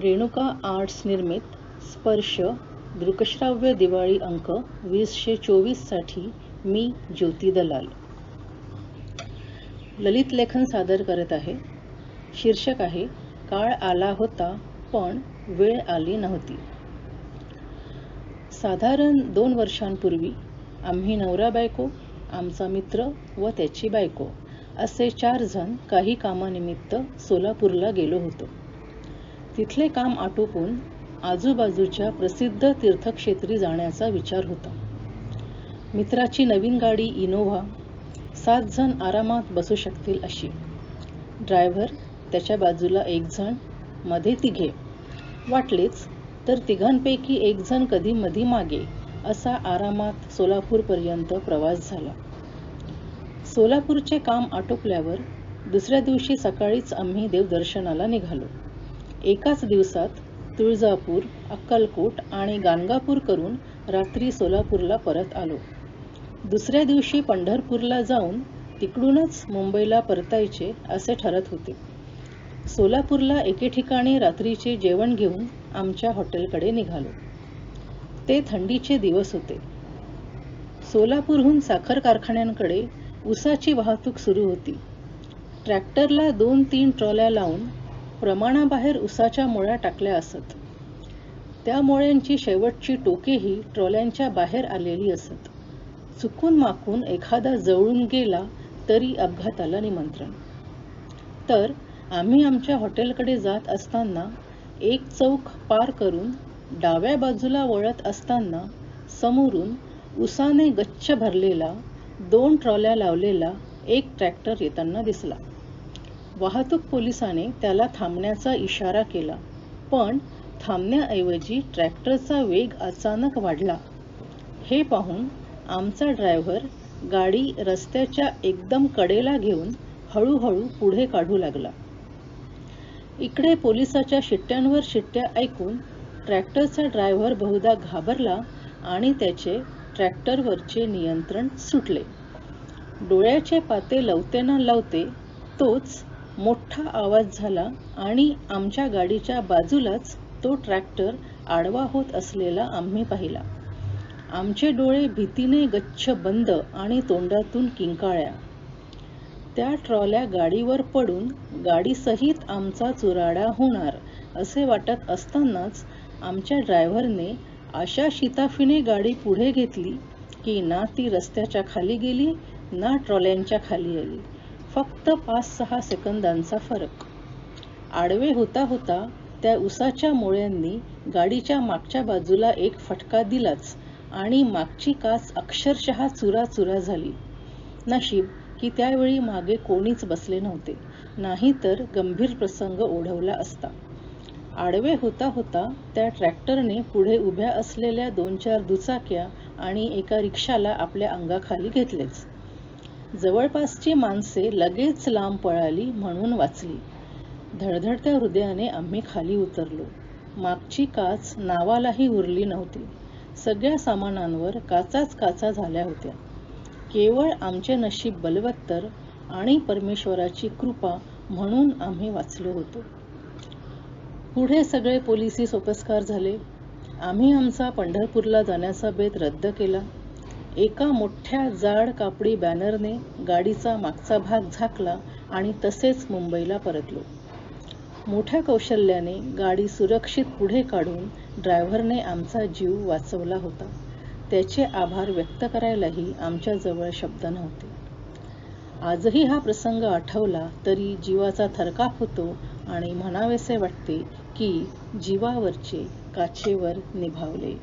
Renuka arts निर्मित स्पर्श दृकश्राव्य दिवाळी अंक वीसशे चोवीससाठी मी ज्योती दलाल. ललित लेखन सादर करत आहे. शीर्षक आहे काळ आला होता पण वेळ आली नव्हती. साधारण दोन वर्षांपूर्वी आम्ही नवरा बायको आमचा मित्र व त्याची बायको असे चार जण काही कामानिमित्त सोलापूरला गेलो होतो. तिथले काम आटोपून आजूबाजूच्या प्रसिद्ध तीर्थक्षेत्री जाण्याचा विचार होता. मित्राची नवीन गाडी इनोव्हा सात जण आरामात बसू शकतील अशी. ड्रायव्हर त्याच्या बाजूला एक जणमध्ये तिघे. वाटलेच तर तिघांपैकी एक जण कधी मधी मागे असा आरामात सोलापूरपर्यंत प्रवास झाला. सोलापूरचे काम आटोपल्यावर दुसऱ्या दिवशी सकाळीच आम्ही देवदर्शनाला निघालो. एकाच दिवसात तुळजापूर अक्कलकोट आणि गाणगापूर करून रात्री सोलापूरला परत आलो. दुसऱ्या दिवशी पंढरपूरला जाऊन तिकडूनच मुंबईला परतायचे असे ठरत होते. सोलापूरला एके ठिकाणी रात्रीचे जेवण घेऊन आमच्या हॉटेलकडे निघालो. ते थंडीचे दिवस होते. सोलापूरहून साखर कारखान्यांकडे ऊसाची वाहतूक सुरू होती. ट्रॅक्टरला दोन तीन ट्रॉल्या लावून प्रमाणाबाहेर उसाच्या मुळ्या टाकल्या असत. त्या मुळ्यांची शेवटची टोकेही ट्रॉल्यांच्या बाहेर आलेली असत. चुकून माकून एखादा जवळून गेला तरी अपघाताला निमंत्रण. तर आम्ही आमच्या हॉटेलकडे जात असताना एक चौक पार करून डाव्या बाजूला वळत असताना समोरून उसाने गच्छ भरलेला दोन ट्रॉल्या लावलेला एक ट्रॅक्टर येताना दिसला. वाहतूक पोलिसाने त्याला थांबण्याचा इशारा केला. पण थांबण्याऐवजी ट्रॅक्टरचा वेग अचानक वाढला. हे पाहून आमचा ड्रायव्हर गाडी रस्त्याच्या एकदम कडेला घेऊन हळूहळू पुढे काढू लागला. इकडे पोलिसाच्या शिट्ट्यांवर शिट्ट्या ऐकून ट्रॅक्टरचा ड्रायव्हर बहुधा घाबरला आणि त्याचे ट्रॅक्टरवरचे नियंत्रण सुटले. डोळ्याचे पाते लवते ना लावते तोच मोठा आवाज झाला आणि आमच्या गाडीच्या बाजूलाच तो ट्रॅक्टर आडवा होत असलेला आम्ही पाहिला. आमचे डोळे भीतीने गच्छ बंद आणि तोंडातून किंकाळ्या. त्या ट्रॉल्या गाडीवर पडून गाडीसहित आमचा चुराडा होणार असे वाटत असतानाच आमच्या ड्रायव्हरने अशा शिताफीने गाडी पुढे घेतली की ना ती रस्त्याच्या खाली गेली ना ट्रॉल्यांच्या खाली आली. फक्त पाच सहा सेकंदांचा फरक. आडवे होता होता त्या उसाच्या मोळ्यांनी गाडीच्या मागच्या बाजूला एक फटका दिलाच आणि मागची काच अक्षरशः चुरा झाली. नशीब की त्यावेळी मागे कोणीच बसले नव्हते नाही तर गंभीर प्रसंग ओढवला असता. आडवे होता होता त्या ट्रॅक्टरने पुढे उभ्या असलेल्या दोन चार दुचाक्या आणि एका रिक्षाला आपल्या अंगाखाली घेतलेच. जवळपासची माणसे लगेच लांब पळाली म्हणून वाचली. धडधडत्या हृदयाने आम्ही खाली उतरलो. मागची काच नावालाही उरली नव्हती. सगळ्या सामानांवर काचाच काचा झाल्या होत्या. केवळ आमचे नशीब बलवत्तर आणि परमेश्वराची कृपा म्हणून आम्ही वाचलो होतो. पुढे सगळे पोलिसी सोपस्कार झाले. आम्ही आमचा पंढरपूरला जाण्याचा बेत रद्द केला. एका मोठ्या जाड कापडी बॅनरने गाडीचा मागचा भाग झाकला आणि तसेच मुंबईला परतलो. मोठ्या कौशल्याने गाडी सुरक्षित पुढे काढून ड्रायव्हरने आमचा जीव वाचवला होता. त्याचे आभार व्यक्त करायलाही आमच्याजवळ शब्द नव्हते. आजही हा प्रसंग आठवला तरी जीवाचा थरकाप होतो आणि म्हणावेसे वाटते की जीवावरचे काचेवर निभावले.